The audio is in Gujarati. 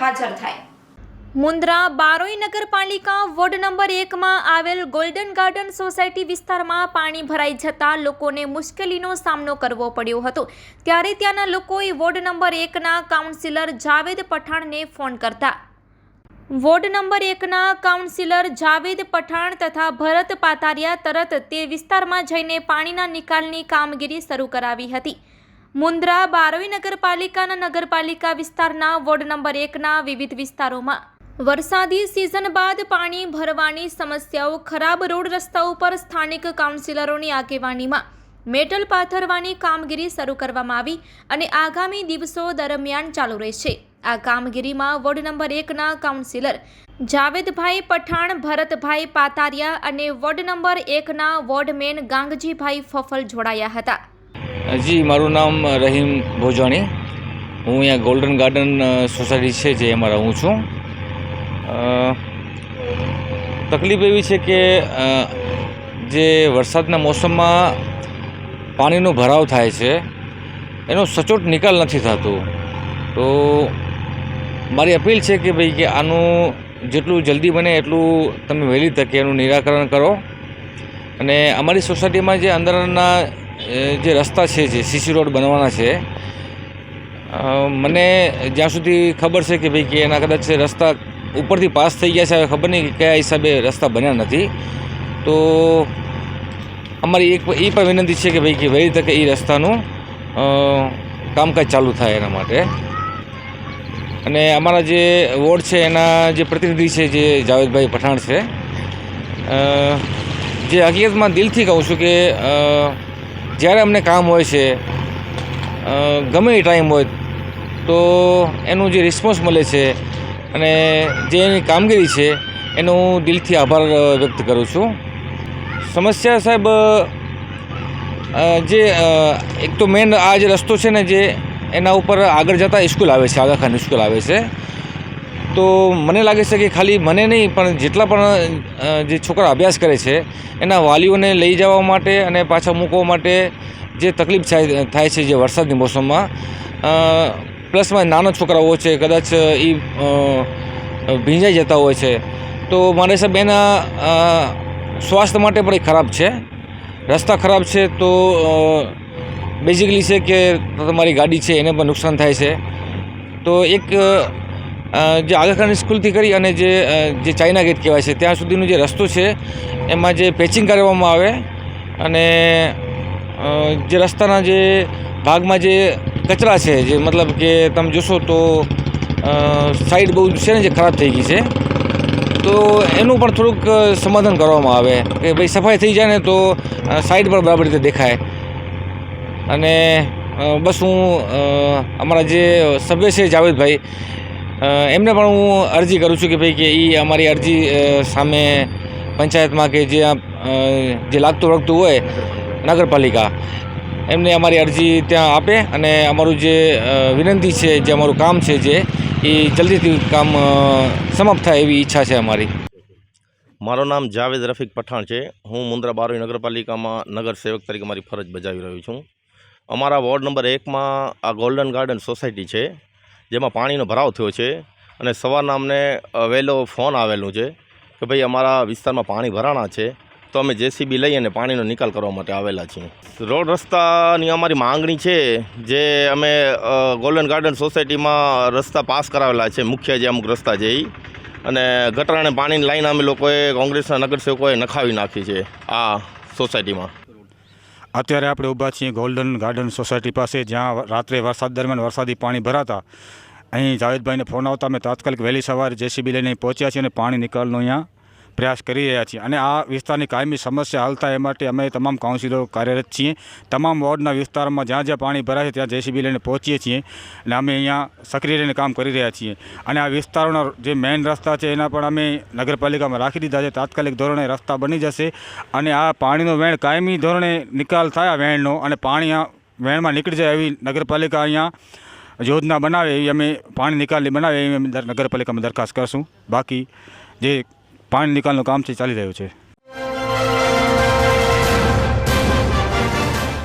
હાજર થાય. મુન્દ્રા બારોઈ નગરપાલિકા વોર્ડ નંબર એકમાં આવેલ ગોલ્ડન ગાર્ડન સોસાયટી વિસ્તારમાં પાણી ભરાઈ જતાં લોકોને મુશ્કેલીનો સામનો કરવો પડ્યો હતો. ત્યારે ત્યાંના લોકોએ વોર્ડ નંબર એકના કાઉન્સિલર જાવેદ પઠાણને ફોન કરતા. વોર્ડ નંબર એકના કાઉન્સિલર જાવેદ પઠાણ તથા ભરત પાતારિયા તરત તે વિસ્તારમાં જઈને પાણીના નિકાલની કામગીરી શરૂ કરાવી હતી. મુન્દ્રા બારવી નગરપાલિકાના નગરપાલિકા વિસ્તારના વોર્ડ નંબર એકના વિવિધ વિસ્તારોમાં. વરસાદી સિઝન બાદ પાણી ભરવાની સમસ્યાઓ, ખરાબ રોડ રસ્તાઓ પર સ્થાનિક કાઉન્સિલરોની આગેવાનીમાં મેટલ પાથરવાની કામગીરી શરૂ કરવામાં આવી અને આગામી દિવસો દરમિયાન ચાલુ રહેશે. આ કામગીરીમાં વોર્ડ નંબર એકના કાઉન્સિલર જાવેદભાઈ પઠાણ, ભરતભાઈ પાતારિયા અને વોર્ડ નંબર એકના વોર્ડમેન ગાંગજીભાઈ ફફલ જોડાયા હતા. જી, મારું નામ રહીમ ભોજાણી. હું અહીંયા ગોલ્ડન ગાર્ડન સોસાયટી છે જે એમાં રહું છું. તકલીફ એવી છે કે જે વરસાદના મોસમમાં પાણીનો ભરાવ થાય છે, એનો સચોટ નિકાલ નથી થતો. તો મારી અપીલ છે કે ભાઈ કે આનું જેટલું જલ્દી બને એટલું તમે વહેલી તકે એનું નિરાકરણ કરો. અને અમારી સોસાયટીમાં જે અંદરના જે રસ્તા છે જે સીસી રોડ બનવાના છે મને જ્યાં સુધી ખબર છે કે ભાઈ કે એના કદાચ રસ્તા ઉપરથી પાસ થઈ ગયા છે, હવે ખબર નહીં કે કયા હિસાબે રસ્તા બન્યા નથી. તો અમારી એક એ પણ વિનંતી છે કે ભાઈ કે વહેલી તકે એ રસ્તાનું કામકાજ ચાલુ થાય એના માટે. અને અમારા જે વોર્ડ છે, એના જે પ્રતિનિધિ છે, જે જાવેદભાઈ પઠાણ છે જે હકીકતમાં દિલથી કહું છું કે જ્યારે અમને કામ હોય છે ગમે એ ટાઈમ હોય, તો એનું જે રિસ્પોન્સ મળે છે અને જે એની કામગીરી છે, એનો હું દિલથી આભાર વ્યક્ત કરું છું. સમસ્યા સાહેબ જે એક તો મેન આ જે રસ્તો છે ને જે એના ઉપર આગળ જતાં સ્કૂલ આવે છે, આગાખાન સ્કૂલ આવે છે. તો મને લાગે છે કે ખાલી મને નહીં, પણ જેટલા પણ જે છોકરા અભ્યાસ કરે છે, એના વાલીઓને લઈ જવા માટે અને પાછા મૂકવા માટે જે તકલીફ થાય છે જે વરસાદની મોસમમાં પ્લસમાં નાના છોકરાઓ છે, કદાચ એ ભીંજાઈ જતા હોય છે, તો મારે સાહેબ એના સ્વાસ્થ્ય માટે પણ એ ખરાબ છે. રસ્તા ખરાબ છે તો બેઝિકલી છે કે તમારી ગાડી છે એને પણ નુકસાન થાય છે. તો એક જે આગળખાની સ્કૂલથી કરી અને જે જે ચાઇના ગેટ કહેવાય છે, ત્યાં સુધીનો જે રસ્તો છે, એમાં જે પેચિંગ કરવામાં આવે અને જે રસ્તાના જે ભાગમાં જે કચરા છે, જે મતલબ કે તમે જોશો તો સાઈડ બહુ છે ને જે ખરાબ થઈ ગઈ છે, તો એનું પણ થોડુંક સમાધાન કરવામાં આવે કે ભાઈ સફાઈ થઈ જાય ને તો સાઈડ પણ બરાબર રીતે દેખાય. અને બસ હું અમારા જે સભ્ય છે જાવેદભાઈ એમને પણ હું અરજી કરું છું કે ભાઈ કે એ અમારી અરજી સામે પંચાયતમાં કે જે જે લાગતું વળગતું હોય, નગરપાલિકા, એમને અમારી અરજી ત્યાં આપે અને અમારું જે વિનંતી છે, જે અમારું કામ છે જે એ જલ્દીથી કામ સમાપ્ત થાય એવી ઈચ્છા છે અમારી. મારું નામ જાવેદ રફીક પઠાણ છે. હું મુન્દ્રા બારોઈ નગરપાલિકામાં નગર સેવક તરીકે મારી ફરજ બજાવી રહ્યો છું. અમારા વોર્ડ નંબર એકમાં આ ગોલ્ડન ગાર્ડન સોસાયટી છે. જેમાં પાણીનો ભરાવ થયો છે અને સવારના અમને વહેલો ફોન આવેલું છે કે ભાઈ અમારા વિસ્તારમાં પાણી ભરાણા છે, તો અમે જેસીબી લઈ અને પાણીનો નિકાલ કરવા માટે આવેલા છીએ. રોડ રસ્તાની અમારી માંગણી છે જે અમે ગોલ્ડન ગાર્ડન સોસાયટીમાં રસ્તા પાસ કરાવેલા છે, મુખ્ય જે અમુક રસ્તા છે અને ગટરાને પાણીની લાઈન અમે લોકોએ, કોંગ્રેસના નગરસેવકોએ નખાવી નાખી છે આ સોસાયટીમાં. અત્યારે આપણે ઊભા છીએ ગોલ્ડન ગાર્ડન સોસાયટી પાસે, જ્યાં રાત્રે વરસાદ દરમિયાન વરસાદી પાણી ભરાતા. અહીં જાવેદભાઈને ફોન આવતા, અમે તાત્કાલિક વહેલી સવારે જેસીબી લઈને પહોંચ્યા છીએ અને પાણી નિકાલનો અહીંયા પ્રયાસ કરી રહ્યા છીએ. અને આ વિસ્તારની કાયમી સમસ્યા હલ થાય એ માટે અમે તમામ કાઉન્સિલરો કાર્યરત છીએ. તમામ વોર્ડના વિસ્તારમાં જ્યાં જ્યાં પાણી ભરાય છે, ત્યાં જેસીબી લઈને પહોંચીએ છીએ અને અમે અહીંયા સક્રિય રહીને કામ કરી રહ્યા છીએ. અને આ વિસ્તારોના જે મેઇન રસ્તા છે, એના પણ અમે નગરપાલિકામાં રાખી દીધા છે. તાત્કાલિક ધોરણે રસ્તા બની જશે અને આ પાણીનો વેણ કાયમી ધોરણે નિકાલ થાય આ વેણનો અને પાણી વેણમાં નીકળી જાય એવી નગરપાલિકા અહીંયા યોજના બનાવે એવી અમે પાણી નિકાલની બનાવે એવી અમે નગરપાલિકામાં દરખાસ્ત કરશું. બાકી જે પાણી નિકાલનું કામ છે ચાલી રહ્યું છે.